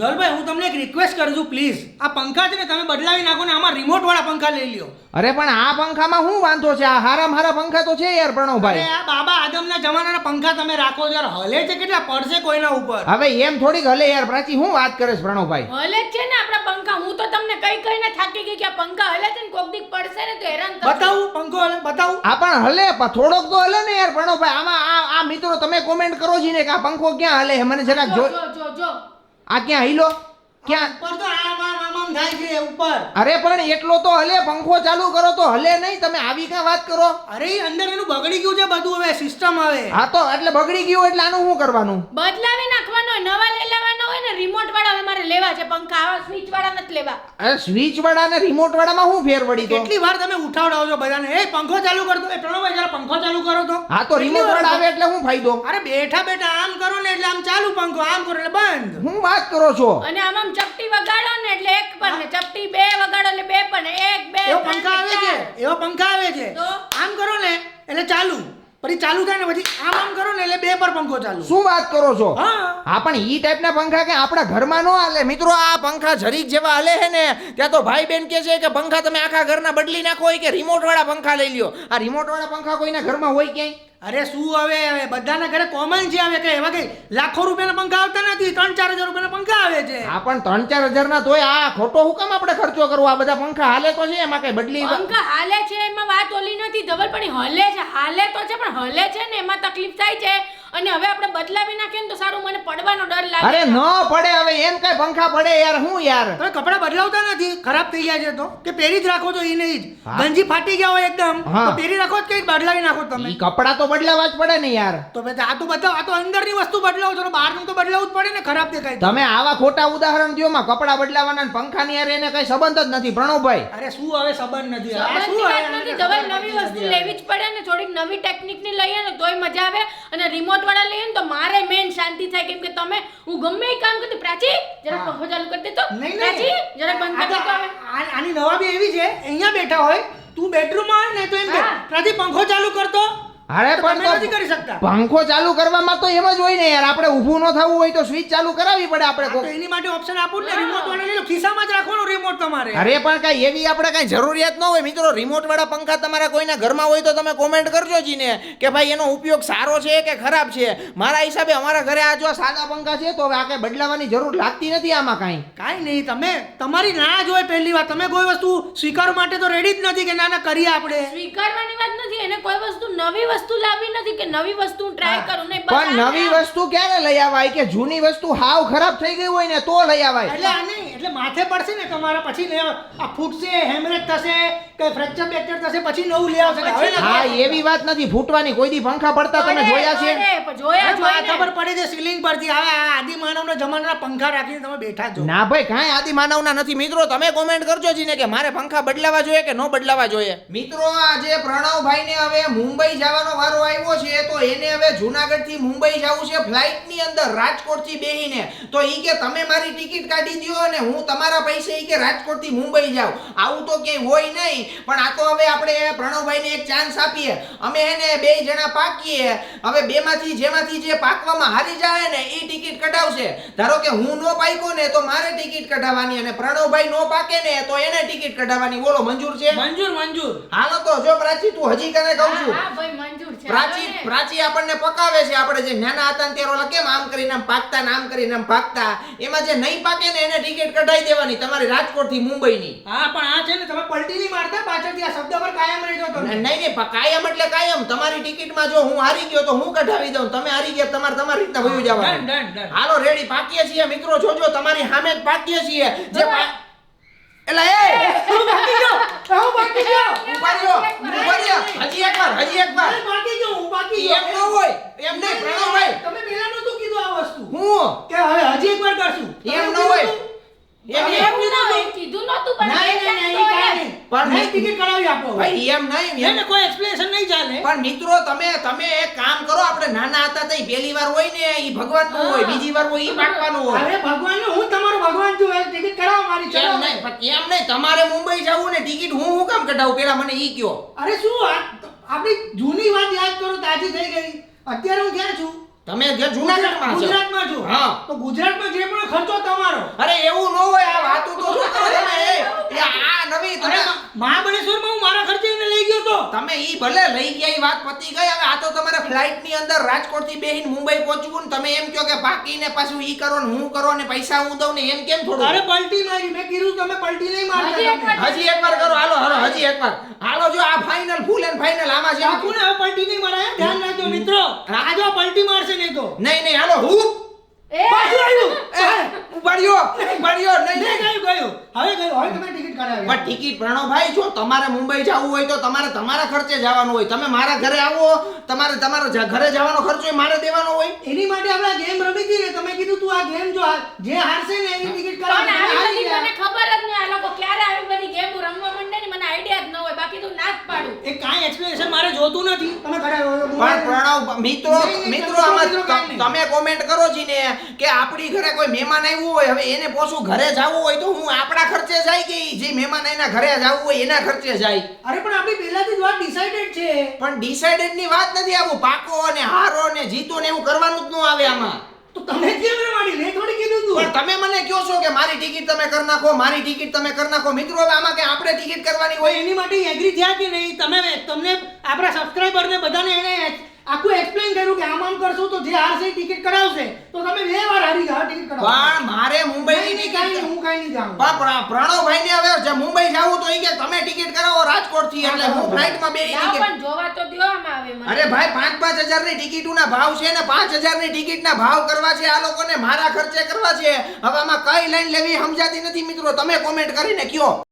ધવલભાઈ હું તમને એક રિક્વેસ્ટ કરું છું પ્લીઝ આ પંખા છે ને તમે બદલાવી નાખો ને આમાં રિમોટ વાળા પંખા લઈ લ્યો. અરે પણ આ પંખામાં શું વાંધો છે? આ હારા મારા પંખા તો છે યાર અરે પ્રણવભાઈ આ બાબા આદમના જમાનાના પંખા તમે રાખો યાર. હલે છે કેટલા પડશે કોઈના ઉપર? હવે એમ થોડીક હલે યાર પ્રાચી હું વાત કરે છે પ્રણવભાઈ? હલે છે ને આપણા પંખા. હું તો તમને કઈ કઈને થાકી ગઈ કે આ પંખા હલે છે ને કોક દીક પડશે ને તો હેરાન થશો. બતાવું પંખો હલે બતાવું. આ પણ હલે પણ થોડોક તો હલે ને યાર પ્રણવભાઈ. આમાં આ મિત્રો તમે કોમેન્ટ કરો છો ને કે આ પંખો ક્યાં હલે મને જરાક જો જો જો. આ ક્યાં હિલો? ક્યાં? થાય છે ઉપર. અરે પણ એટલો તો હલે પંખો ચાલુ કરો તો હલે નહીં તમે આવી ક્યાં વાત કરો? અરે અંદર એનું બગડી ગયું છે બધું હવે સિસ્ટમ આવે હા તો એટલે બગડી ગયું એટલે આનું શું કરવાનું? બદલાવી નાખવાનો નવા લઈ લેવાનો હોય ને રિમોટ વાળા હવે મારે લેવા છે પંખા આવા સ્વિચ વાળા નથી લેવા. અરે સ્વિચ વાળા ને રિમોટ વાળામાં શું ફેર પડી તો? કેટલી વાર તમે ઉઠાવડાવો છો બધાને. એ પંખો ચાલુ કરતો એ પ્રણવભાઈ જરા પંખો ચાલુ કરો તો. હા તો રિમોટ વાળા આવે એટલે શું ફાયદો? અરે બેઠા બેઠા આમ કરો ને એટલે આમ ચાલુ પંખો આમ કરો એટલે બંધ. હું વાત કરો છો? અને આમ આમ ચપટી વગાડો ને એટલે એક પર ને ચપટી બે વગાડો એટલે બે પર ને એક બે એવો પંખા આવે છે એવો પંખા આવે છે. આમ કરો ને એટલે ચાલુ. પછી ચાલુ થાય ને પછી આમ આમ કરો ને એટલે બે પર પંખો ચાલુ. શું વાત કરો છો? હા. હા પણ ઈ ટાઈપના પંખા કે આપણા ઘરમાં નો હાલે? મિત્રો આ પંખા જરીક જેવા હાલે છે ને ત્યાં તો ભાઈ બેન કે છે કે પંખા તમે આખા ઘરના બદલી નાખો હોય કે રિમોટ વાળા પંખા લઈ લ્યો. આ રિમોટ વાળા પંખા કોઈના ઘરમાં હોય ક્યાંય? અરે શું હવે? હવે બધાના ઘરે કોમન છે હવે કે એવા કઈ લાખો રૂપિયાના પંખા આવતા નથી ત્રણ ચાર હજાર રૂપિયાના આવે છે. હા પણ ત્રણ ચાર હજાર ના તોય આ ખોટો હુકમ આપણે ખર્ચો કરવો આ બધા પંખા હાલે તો છે એમાં કઈ બદલી પંખા હાલે છે એમાં વાત ઓલી નથી ધવલ પણ હલે છે હાલે તો છે પણ હલે છે ને એમાં તકલીફ થાય છે. અને હવે આપણે બદલાવી નાખીએ ને તો સારું મને પડવાનો ડર લાગે અરે ન પડે હવે એમ કઈ પંખા પડે યાર હું યાર? તમે કપડા બદલાવતા નથી ખરાબ થઈ ગયા છે તો. કે પહેરી જ રાખો તો એ નહીં જ ગંજી ફાટી ગયા હોય એકદમ તો પહેરી રાખો જ કઈ બદલાવી નાખો તમે? કપડા તો બદલાવા જ પડે ને યાર. તો પછી આ તો બતાવો આ તો અંદરની વસ્તુ બદલાવો છો બહારનું તો બદલાવું જ પડે ને ખરાબ દેખાય તમે આવા ખોટા ઉદાહરણ દ્યો માં કપડા બદલાવાના ને પંખાની યાર એને કઈ સંબંધ જ નથી. પ્રણવભાઈ. અરે શું હવે સંબંધ નથી? આ શું હવે? નથી. ધવલ નવી વસ્તુ લેવી જ પડે ને થોડીક નવી ટેકનિકની લઈએ ને તોય મજા આવે. અને રિમોટ વાળા લઈએ ને તો મારે મેન શાંતિ થાય કેમ કે તમે હું ગમે એ કામ કરતી પ્રાચી જરા પંખો ચાલુ કરી દે તો. પ્રાચી જરા બંધ કરી દે તો આની. નવાબી એવી છે અહીંયા બેઠા હોય તું બેડરૂમમાં હોય ને તો એમ કે પ્રાચી પંખો ચાલુ કરતો અરે પણ તમે નથી કરી શકતા. પંખો ચાલુ કરવામાં તો એમ જ હોય ને યાર. આપણે ઊભું ન થવું હોય તો સ્વિચ ચાલુ કરાવવી પડે આપણે તો એની માટે ઓપ્શન આપું ને. રિમોટ વાળા લઈ લો. ખિસ્સામાં જ રાખવાનું રિમોટ તમારે. અરે પણ કઈ એવી આપણે કઈ જરૂરિયાત ન હોય. મિત્રો રિમોટ વાળા પંખા તમારા કોઈના ઘરમાં હોય તો તમે કોમેન્ટ કરજો જી ને કે ભાઈ એનો ઉપયોગ સારો છે કે ખરાબ છે? મારા હિસાબે અમારા ઘરે આ જો સાદા પંખા છે તો હવે આ કઈ બદલાવાની જરૂર લાગતી નથી આમાં કાંઈ. કાંઈ નહીં. તમે તમારી ના જ હોય પહેલી વાર તમે કોઈ વસ્તુ સ્વીકાર માટે તો રેડી જ નથી કે ના ના કરીએ આપણે. સ્વીકારવાની વાત નથી. એને કોઈ વસ્તુ નવી વસ્તુ લાવી નથી કે નવી વસ્તુ ટ્રાય. કરું ને પણ નવી વસ્તુ ક્યારે લઈ આવાય? કે જૂની વસ્તુ હાવ ખરાબ થઈ ગઈ હોય ને તો લઈ આવાય. એટલે આ નહીં એટલે માથે પડશે ને તમારા પછી ને આ ફૂટશે હેમરેજ થશે કે ફ્રેક્ચર બેક્ચર થશે પછી નવું લઈ આવશે. હવે હા એવી વાત નથી. ફૂટવાની કોઈ દી પંખા પડતા તમે જોયા છે? જોયા આ ખબર પડે છે સીલિંગ પરથી. હવે આ આદિ માનવના જમાનાના પંખા રાખીને તમે બેઠા છો. ના ભાઈ કાંઈ આદિ માનવના નથી. મિત્રો તમે કોમેન્ટ કરજો જીને કે મારે પંખા બદલાવા જોઈએ કે ન બદલાવા જોઈએ? મિત્રો આજે પ્રણવભાઈ ને હવે મુંબઈ જવાનો વારો આવ્યો છે. તો એને હવે જુનાગઢથી મુંબઈ જવું છે ફ્લાઇટની અંદર રાજકોટથી બેહીને. તો ઈ કે તમે મારી ટિકિટ કાઢી દો અને હું તમારા પૈસે ઈ કે રાજકોટથી મુંબઈ જાઉં. આવું તો ક્યાંય હોય નહીં પણ આ તો હવે આપણે પ્રણવભાઈ ને એક ચાન્સ આપીએ. અમે એને બે જણા પાકીએ. હવે બેમાંથી જેમાંથી જે પાકવામાં હારી જાય ને ઈ ટિકિટ કઢાવશે. ધારો કે હું નો પાક્યો ને તો મારે ટિકિટ કઢાવવાની અને પ્રણવભાઈ નો પાકે ને તો એને ટિકિટ કઢાવવાની. બોલો મંજૂર છે? મંજૂર મંજૂર. હાલો તો જો પ્રાચી તું હજી કને કહું છું. હા, ભાઈ મંજૂર. છે પ્રાચી પ્રાચી આપણને પકાવે છે. આપણે જે નાના હતા ત્યારે ઓલા કેમ આમ કરીને આમ પાકતા ને આમ કરીને આમ પાકતા? એમાં જે નહીં પાકે ને એને ટિકિટ કઢાઈ દેવાની તમારી રાજકોટથી મુંબઈ ની હા પણ આ છે ને તમે પલટી નહીં મારતા પાછળથી આ શબ્દ પર કાયમ રહેજો તો નહીં નહીં કાયમ એટલે કાયમ. તમારી ટિકિટમાં જો હું હારી ગયો તો હું કઢાવી દઉં. તમે હારી ગયા તમારે તમારી રીતના વયું જવાનું. હાલો રેડી પાકીએ છીએ મિત્રો. જોજો તમારી સામે જ પાકીએ છીએ. જે એલા એ! હું બાકી ગયો. હું બાકી ગયો. ઊભા રહ્યો, ઊભા રહ્યો. હજી એકવાર હજી એકવાર. બાકી ગયો હું બાકી ગયો. એમ ન હોય એમ નહીં પ્રણવભાઈ તમે પહેલા નહોતું કીધું આ વસ્તુ. હું? કે હવે હજી એકવાર કરશું. એમ ન હોય. એમ એમ ન ના હોય, કીધું નતું પણ ના ના નહીં પણ નહીં ટિકિટ કરાવી આપો ભાઈ એમ નહીં એને કોઈ એક્સપ્લેનેશન નહીં ચાલે. પણ મિત્રો તમે તમે એક કામ કરો આપણે નાના હતા તઈ પહેલી વાર હોય ને ઈ ભગવાનનું હોય બીજી વાર હોય ઈ પાકવાનું હોય. અરે ભગવાન હું તમારો ભગવાન છું એક ટિકિટ કરાવો મારી ચલો નહીં પણ એમ નહીં તમારે મુંબઈ જવું ને ટિકિટ હું હું કામ કઢાવું? પેલા મને ઈ કયો. અરે શું વાત આપણી જૂની વાત યાદ કરો તાજી થઈ ગઈ. અત્યારે હું ક્યાં છું? તમે જે જૂનાગઢમાં છો. ગુજરાતમાં છો. હા. તો ગુજરાતમાં જે પણ ખર્ચો તમારો. અરે એવું ન હોય આ વાતું તો શું તમે એ એ આ નવી અરે તમે મહાબળેશ્વરમાં હું મારા ખર્ચે એને લઈ ગયો તો. તમે ઈ ભલે લઈ ગયા ઈ વાત પતી ગઈ. હવે આ તો તમારે ફ્લાઇટની અંદર રાજકોટથી બેહીને મુંબઈ પહોંચવું ને તમે એમ કહો કે પાકીને પાછું ઈ કરો ને હું કરો ને પૈસા હું દઉં ને એમ કેમ થોડું? અરે પલટી મારી. મેં કીધું તમે પલટી નહીં હજી એક મારતા વાર હજી એકવાર કરો. હાલો હાલો હજી એકવાર. હાલો જો આ ફાઇનલ ફૂલ એન્ડ ફાઇનલ આમાં છે રાખું ને હવે પલટી નહીં મારાય ધ્યાન રાખજો મિત્રો. આજો પલટી મારશે નહીં તો. નહીં નહીં હાલો હું પાછું આવ્યું. એ, ઉપાડ્યો ઉપાડ્યો નહીં નહીં. ગયું ગયું? હવે ગયું હવે તમે ટિકિટ કરાવી પણ ટિકિટ પ્રણવભાઈ જો તમારે મુંબઈ જવું હોય તો તમારે તમારા ખર્ચે જવાનું હોય. તમે મારા ઘરે આવો તમારે તમારા ઘરે જવાનો ખર્ચો મારે દેવાનો હોય. એની માટે આપણે ગેમ રમી હતી ને તમે કીધું તું આ ગેમ જો જે હારશે ને એની ટિકિટ પણ કરાવી આવી હારી બધી ગયા. મને ખબર જ નહીં આ લોકો ક્યારે આવી બધી ગેમ રમવા માંડે ને મને આઈડિયા જ ન હોય બાકી તો ના જ પાડું એ કાંઈ જોતું નથી. તમે પણ પ્રણવ મિત્રો મિત્રો તમે આમાં કોમેન્ટ કરો છી ને કે આપણી ઘરે કોઈ મહેમાન આવ્યું હોય હવે એને પોછું ઘરે જવું હોય તો હું આપણા ખર્ચે જાય કે જે મહેમાન એના ઘરે જવું હોય એના ખર્ચે જાય. અરે પણ આપણી પહેલાથી જ વાત ડિસાઇડેડ છે. પણ ડિસાઇડેડની વાત નથી આવું. પાકો અને હારો ને જીતો ને એવું કરવાનું જ ન આવે આમાં. તો તમે કેમ રમાડી મેં થોડી કીધું તું તમે મને કહો છો કે મારી ટિકિટ તમે કરી નાખો, મારી ટિકિટ તમે કરી નાખો. મિત્રો, હવે આમાં કે આપણે ટિકિટ કરવાની હોય? એની માટે એગ્રી થયા કે નહીં? તમે તમને આપણા સબસ્ક્રાઇબર ને બધાને એને આખું એક્સપ્લેન આમ આમ કરશું તો જે હારશે ટિકિટ કરાવશે. તો તમે બે વાર હારી ગયા ટિકિટ કરાવો પણ મારે મુંબઈ ની કાંઈ ટિકિટ હું કાઈ નહીં જાઉં પણ પ્રણવભાઈ ને હવે જે મુંબઈ જાવું તો ઈ કે તમે ટિકિટ કરાવો રાજકોટથી એટલે હું ફ્લાઇટમાં બે ટિકિટ પણ જોવા તો દ્યો આમાં આવે મને. અરે ભાઈ પાંચ પાંચ હજારની ટિકિટોના ભાવ છે ને પાંચ હજારની ટિકિટ ના ભાવ કરવા છે આ લોકોને મારા ખર્ચે કરવા છે. હવે આમાં કઈ લાઈન લેવી સમજાતી નથી મિત્રો. તમે કોમેન્ટ કરીને કયો.